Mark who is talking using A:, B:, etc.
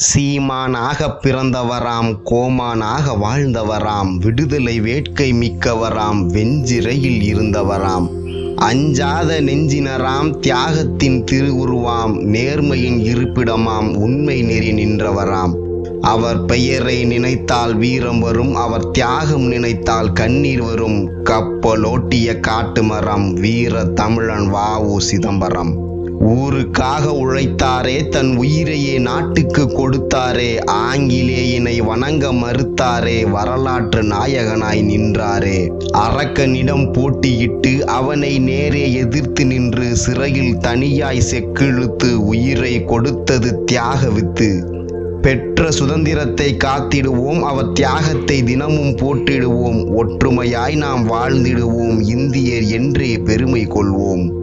A: சீமானாக பிறந்தவராம் கோமானாக வாழ்ந்தவராம் விடுதலை வேட்கை மிக்கவராம் வெஞ்சிறையில் இருந்தவராம். அஞ்சாத நெஞ்சினராம் தியாகத்தின் திருவுருவாம் நேர்மையின் இருப்பிடமாம் உண்மை நெறி நின்றவராம். அவர் பெயரை நினைத்தால் வீரம் வரும் அவர் தியாகம் நினைத்தால் கண்ணீர் வரும். கப்பலோட்டிய காட்டுமரம் வீர தமிழன் வாவு சிதம்பரம். ஊருக்காக உழைத்தாரே தன் உயிரையே நாட்டுக்கு கொடுத்தாரே ஆங்கிலேயனை வணங்க மறுத்தாரே வரலாற்று நாயகனாய் நின்றாரே. அரக்கனிடம் போட்டியிட்டு அவனை நேரே எதிர்த்து நின்று சிறையில் தனியாய் செக்கிழுத்து உயிரை கொடுத்தது தியாக வித்து பெற்ற சுதந்திரத்தை காத்திடுவோம் அவர் தியாகத்தை தினமும் போட்டிடுவோம் ஒற்றுமையாய் நாம் வாழ்ந்திடுவோம் இந்தியர் என்றே பெருமை கொள்வோம்.